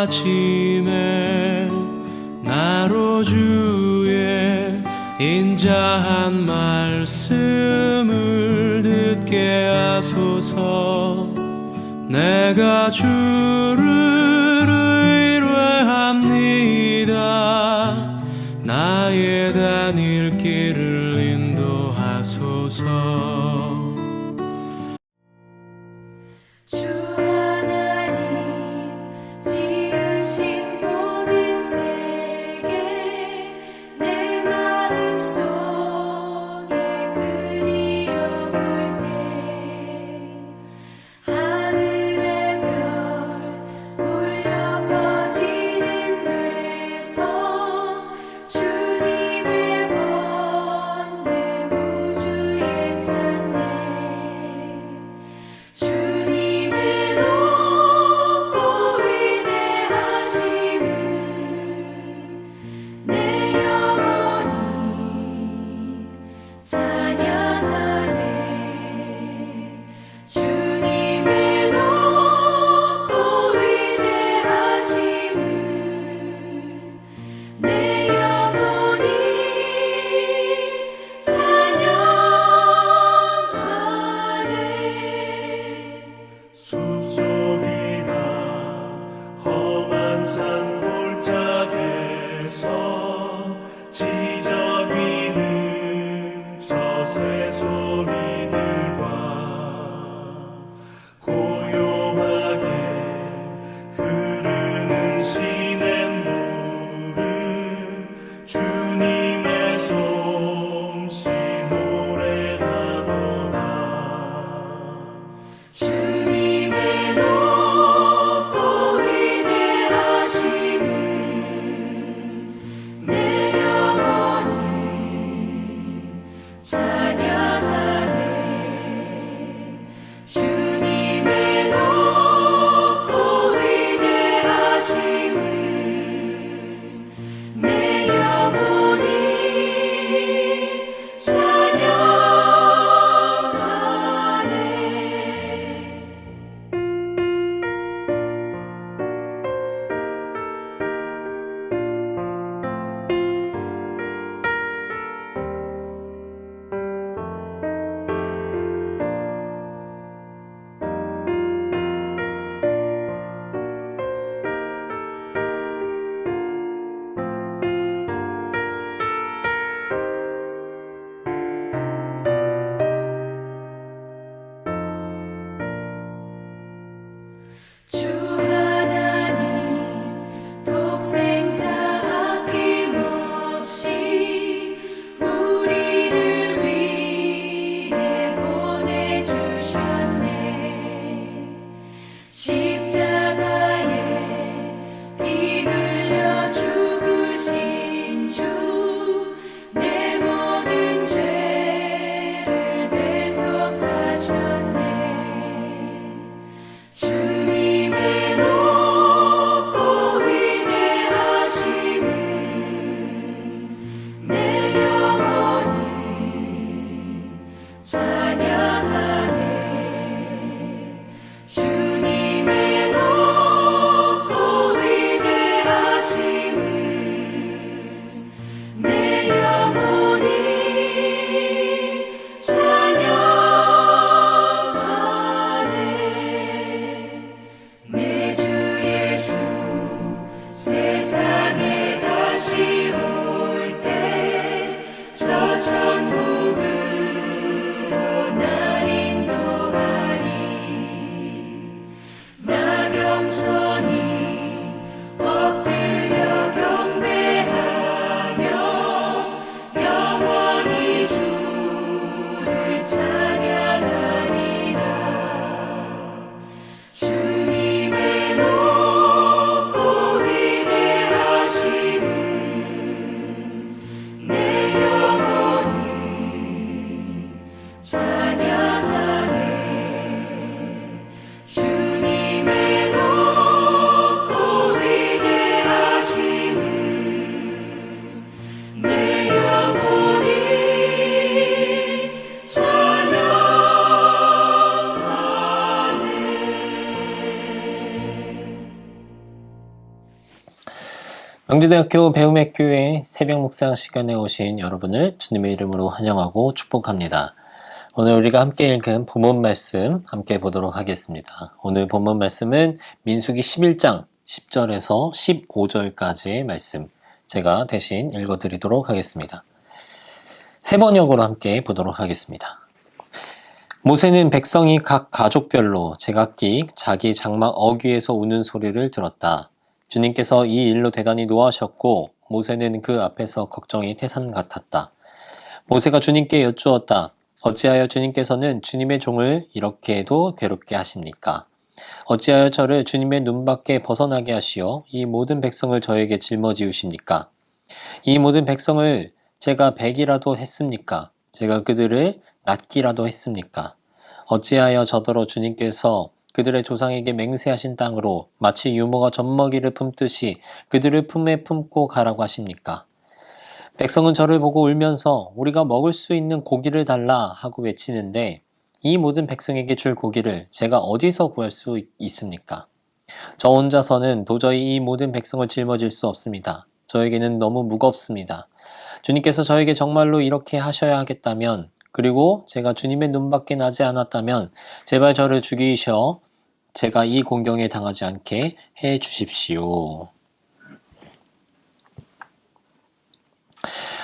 아침에 나로 주의 인자한 말씀을 듣게 하소서. 내가 주를 의뢰합니다. 나의 단일길 경주대학교 배움학교의 새벽 묵상 시간에 오신 여러분을 주님의 이름으로 환영하고 축복합니다. 오늘 우리가 함께 읽은 본문 말씀 함께 보도록 하겠습니다. 오늘 본문 말씀은 민수기 11장 10절에서 15절까지의 말씀 제가 대신 읽어드리도록 하겠습니다. 세 번역으로 함께 보도록 하겠습니다. 모세는 백성이 각 가족별로 제각기 자기 장막 어귀에서 우는 소리를 들었다. 주님께서 이 일로 대단히 노하셨고 모세는 그 앞에서 걱정이 태산 같았다. 모세가 주님께 여쭈었다. 어찌하여 주님께서는 주님의 종을 이렇게도 괴롭게 하십니까? 어찌하여 저를 주님의 눈밖에 벗어나게 하시어 이 모든 백성을 저에게 짊어지우십니까? 이 모든 백성을 제가 백이라도 했습니까? 제가 그들을 낫기라도 했습니까? 어찌하여 저더러 주님께서 그들의 조상에게 맹세하신 땅으로 마치 유모가 젖먹이를 품듯이 그들을 품에 품고 가라고 하십니까? 백성은 저를 보고 울면서 우리가 먹을 수 있는 고기를 달라 하고 외치는데 이 모든 백성에게 줄 고기를 제가 어디서 구할 수 있습니까? 저 혼자서는 도저히 이 모든 백성을 짊어질 수 없습니다. 저에게는 너무 무겁습니다. 주님께서 저에게 정말로 이렇게 하셔야 하겠다면 그리고 제가 주님의 눈밖에 나지 않았다면 제발 저를 죽이셔 제가 이 공경에 당하지 않게 해 주십시오.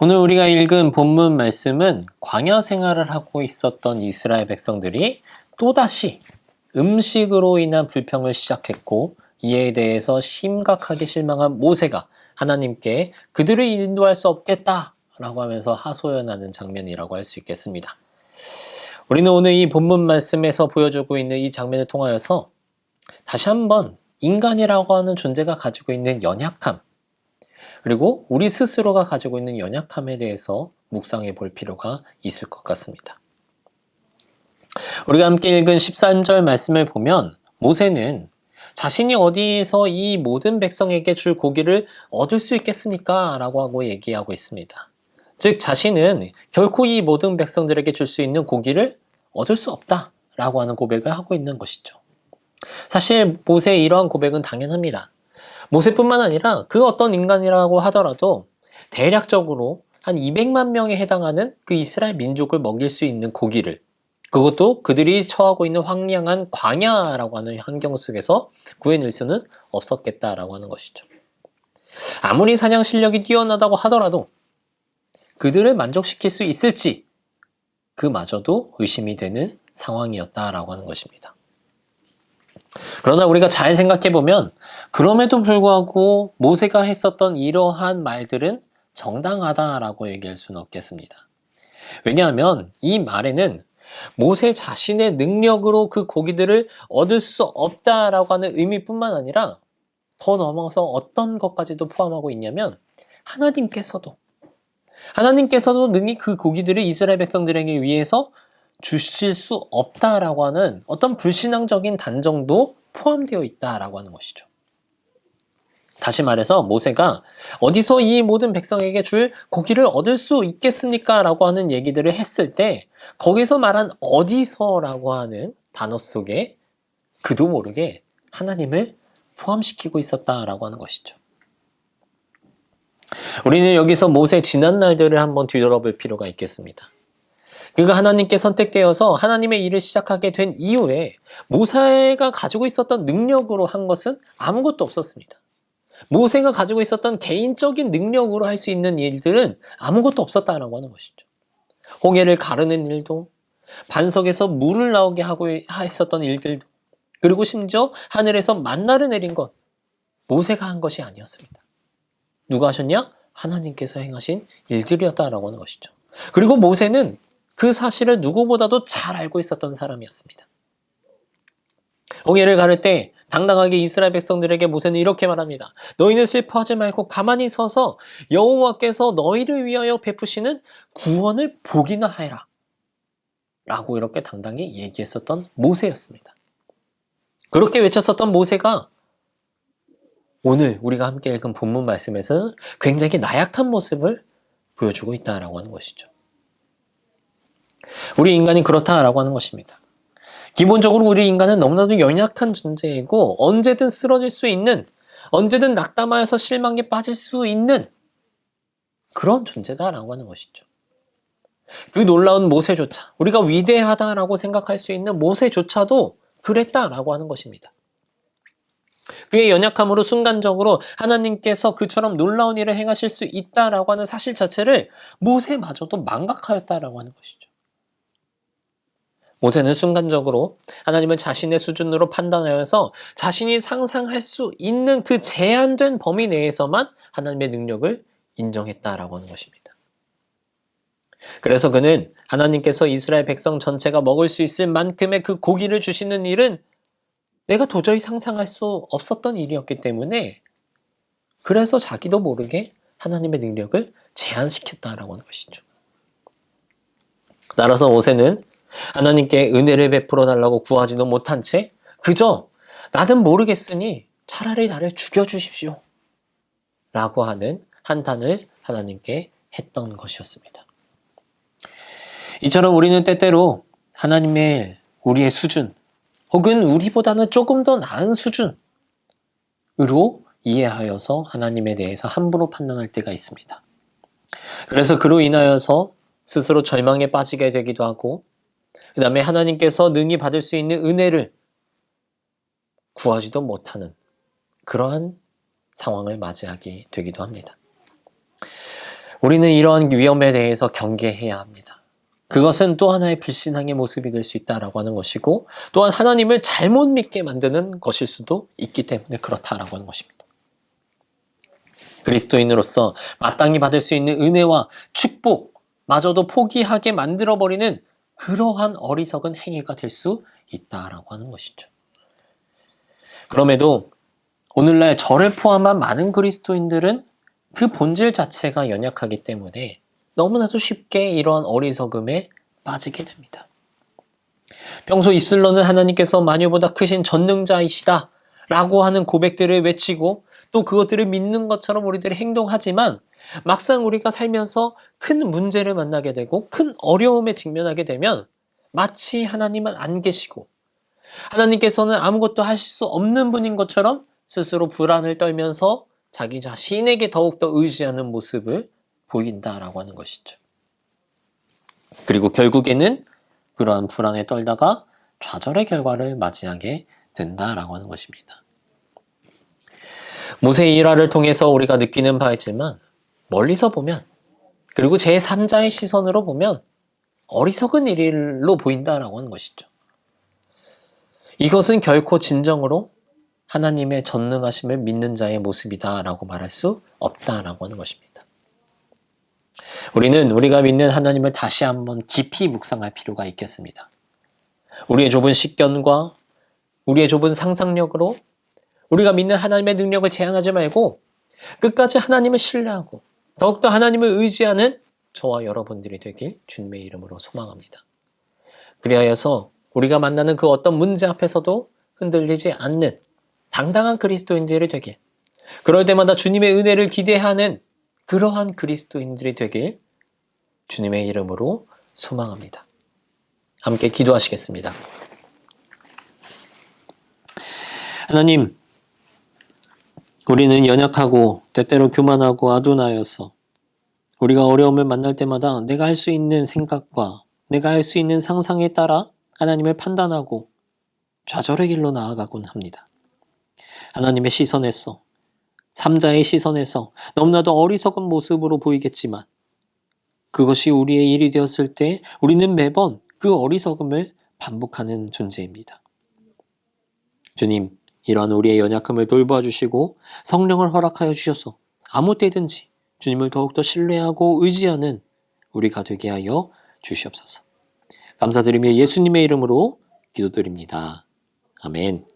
오늘 우리가 읽은 본문 말씀은 광야 생활을 하고 있었던 이스라엘 백성들이 또다시 음식으로 인한 불평을 시작했고 이에 대해서 심각하게 실망한 모세가 하나님께 그들을 인도할 수 없겠다 라고 하면서 하소연하는 장면이라고 할 수 있겠습니다. 우리는 오늘 이 본문 말씀에서 보여주고 있는 이 장면을 통하여서 다시 한번 인간이라고 하는 존재가 가지고 있는 연약함, 그리고 우리 스스로가 가지고 있는 연약함에 대해서 묵상해 볼 필요가 있을 것 같습니다. 우리가 함께 읽은 13절 말씀을 보면 모세는 자신이 어디에서 이 모든 백성에게 줄 고기를 얻을 수 있겠습니까? 라고 하고 얘기하고 있습니다. 즉, 자신은 결코 이 모든 백성들에게 줄 수 있는 고기를 얻을 수 없다. 라고 하는 고백을 하고 있는 것이죠. 사실 모세의 이러한 고백은 당연합니다. 모세뿐만 아니라 그 어떤 인간이라고 하더라도 대략적으로 한 200만 명에 해당하는 그 이스라엘 민족을 먹일 수 있는 고기를 그것도 그들이 처하고 있는 황량한 광야라고 하는 환경 속에서 구해낼 수는 없었겠다라고 하는 것이죠. 아무리 사냥 실력이 뛰어나다고 하더라도 그들을 만족시킬 수 있을지 그마저도 의심이 되는 상황이었다라고 하는 것입니다. 그러나 우리가 잘 생각해 보면 그럼에도 불구하고 모세가 했었던 이러한 말들은 정당하다라고 얘기할 수는 없겠습니다. 왜냐하면 이 말에는 모세 자신의 능력으로 그 고기들을 얻을 수 없다라고 하는 의미뿐만 아니라 더 넘어서 어떤 것까지도 포함하고 있냐면 하나님께서도 하나님께서도 능히 그 고기들을 이스라엘 백성들에게 위해서 주실 수 없다라고 하는 어떤 불신앙적인 단정도 포함되어 있다라고 하는 것이죠. 다시 말해서 모세가 어디서 이 모든 백성에게 줄 고기를 얻을 수 있겠습니까? 라고 하는 얘기들을 했을 때 거기서 말한 어디서라고 하는 단어 속에 그도 모르게 하나님을 포함시키고 있었다라고 하는 것이죠. 우리는 여기서 모세 지난 날들을 한번 뒤돌아볼 필요가 있겠습니다. 그가 하나님께 선택되어서 하나님의 일을 시작하게 된 이후에 모세가 가지고 있었던 능력으로 한 것은 아무것도 없었습니다. 모세가 가지고 있었던 개인적인 능력으로 할 수 있는 일들은 아무것도 없었다라고 하는 것이죠. 홍해를 가르는 일도, 반석에서 물을 나오게 하고 했었던 일들도, 그리고 심지어 하늘에서 만나를 내린 것, 모세가 한 것이 아니었습니다. 누가 하셨냐? 하나님께서 행하신 일들이었다라고 하는 것이죠. 그리고 모세는 그 사실을 누구보다도 잘 알고 있었던 사람이었습니다. 홍해를 가를 때 당당하게 이스라엘 백성들에게 모세는 이렇게 말합니다. 너희는 슬퍼하지 말고 가만히 서서 여호와께서 너희를 위하여 베푸시는 구원을 보기나 하라. 라고 이렇게 당당히 얘기했었던 모세였습니다. 그렇게 외쳤었던 모세가 오늘 우리가 함께 읽은 본문 말씀에서는 굉장히 나약한 모습을 보여주고 있다라고 하는 것이죠. 우리 인간이 그렇다라고 하는 것입니다. 기본적으로 우리 인간은 너무나도 연약한 존재이고 언제든 쓰러질 수 있는 언제든 낙담하여서 실망에 빠질 수 있는 그런 존재다라고 하는 것이죠. 그 놀라운 모세조차 우리가 위대하다라고 생각할 수 있는 모세조차도 그랬다라고 하는 것입니다. 그의 연약함으로 순간적으로 하나님께서 그처럼 놀라운 일을 행하실 수 있다라고 하는 사실 자체를 모세마저도 망각하였다라고 하는 것이죠. 모세는 순간적으로 하나님을 자신의 수준으로 판단하여서 자신이 상상할 수 있는 그 제한된 범위 내에서만 하나님의 능력을 인정했다라고 하는 것입니다. 그래서 그는 하나님께서 이스라엘 백성 전체가 먹을 수 있을 만큼의 그 고기를 주시는 일은 내가 도저히 상상할 수 없었던 일이었기 때문에 그래서 자기도 모르게 하나님의 능력을 제한시켰다라고 하는 것이죠. 따라서 모세는 하나님께 은혜를 베풀어 달라고 구하지도 못한 채 그저 나는 모르겠으니 차라리 나를 죽여주십시오. 라고 하는 한탄을 하나님께 했던 것이었습니다. 이처럼 우리는 때때로 하나님의 우리의 수준, 혹은 우리보다는 조금 더 나은 수준으로 이해하여서 하나님에 대해서 함부로 판단할 때가 있습니다. 그래서 그로 인하여서 스스로 절망에 빠지게 되기도 하고, 그 다음에 하나님께서 능히 받을 수 있는 은혜를 구하지도 못하는 그러한 상황을 맞이하게 되기도 합니다. 우리는 이러한 위험에 대해서 경계해야 합니다. 그것은 또 하나의 불신앙의 모습이 될 수 있다라고 하는 것이고 또한 하나님을 잘못 믿게 만드는 것일 수도 있기 때문에 그렇다라고 하는 것입니다. 그리스도인으로서 마땅히 받을 수 있는 은혜와 축복 마저도 포기하게 만들어 버리는 그러한 어리석은 행위가 될 수 있다라고 하는 것이죠. 그럼에도 오늘날 저를 포함한 많은 그리스도인들은 그 본질 자체가 연약하기 때문에 너무나도 쉽게 이러한 어리석음에 빠지게 됩니다. 평소 입술로는 하나님께서 마녀보다 크신 전능자이시다 라고 하는 고백들을 외치고 또 그것들을 믿는 것처럼 우리들이 행동하지만 막상 우리가 살면서 큰 문제를 만나게 되고 큰 어려움에 직면하게 되면 마치 하나님은 안 계시고 하나님께서는 아무것도 하실 수 없는 분인 것처럼 스스로 불안을 떨면서 자기 자신에게 더욱더 의지하는 모습을 보인다라고 하는 것이죠. 그리고 결국에는 그러한 불안에 떨다가 좌절의 결과를 맞이하게 된다라고 하는 것입니다. 모세의 일화를 통해서 우리가 느끼는 바이지만 멀리서 보면 그리고 제3자의 시선으로 보면 어리석은 일로 보인다라고 하는 것이죠. 이것은 결코 진정으로 하나님의 전능하심을 믿는 자의 모습이다라고 말할 수 없다라고 하는 것입니다. 우리는 우리가 믿는 하나님을 다시 한번 깊이 묵상할 필요가 있겠습니다. 우리의 좁은 식견과 우리의 좁은 상상력으로 우리가 믿는 하나님의 능력을 제한하지 말고 끝까지 하나님을 신뢰하고 더욱더 하나님을 의지하는 저와 여러분들이 되길 주님의 이름으로 소망합니다. 그리하여서 우리가 만나는 그 어떤 문제 앞에서도 흔들리지 않는 당당한 그리스도인들이 되길 그럴 때마다 주님의 은혜를 기대하는 그러한 그리스도인들이 되길 주님의 이름으로 소망합니다. 함께 기도하시겠습니다. 하나님, 우리는 연약하고 때때로 교만하고 아둔하여서 우리가 어려움을 만날 때마다 내가 할 수 있는 생각과 내가 할 수 있는 상상에 따라 하나님을 판단하고 좌절의 길로 나아가곤 합니다. 하나님의 시선에서 삼자의 시선에서 너무나도 어리석은 모습으로 보이겠지만 그것이 우리의 일이 되었을 때 우리는 매번 그 어리석음을 반복하는 존재입니다. 주님, 이러한 우리의 연약함을 돌봐 주시고 성령을 허락하여 주셔서 아무 때든지 주님을 더욱더 신뢰하고 의지하는 우리가 되게 하여 주시옵소서. 감사드리며 예수님의 이름으로 기도드립니다. 아멘.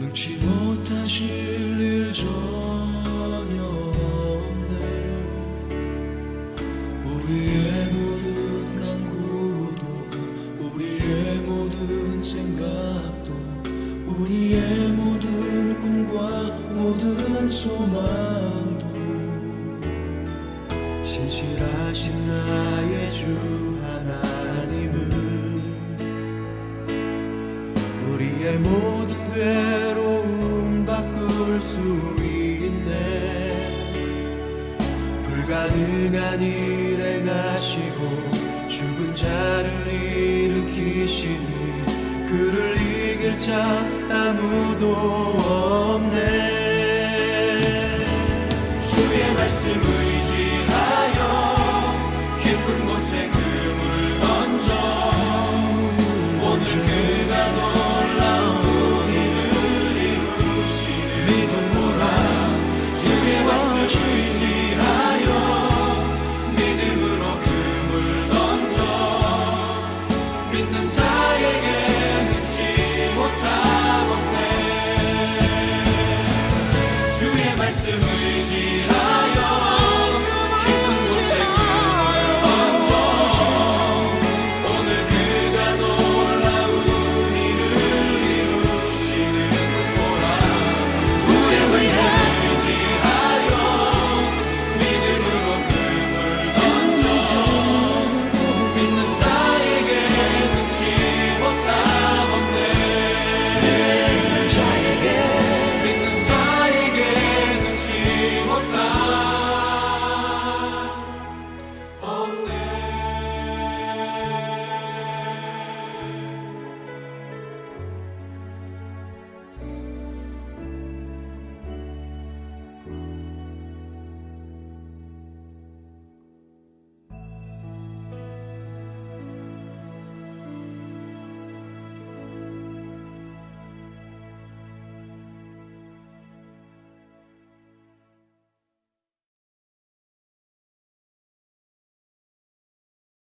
능치 못하실 일 전혀 없네. 우리의 모든 간구도 우리의 모든 생각도 우리의 모든 꿈과 모든 소망도. 신실하신 나의 주 일 행하시고 죽은 자를 일으키시니 그를 이길 자 아무도 없네. 주의 말씀 의지하여 깊은 곳에 그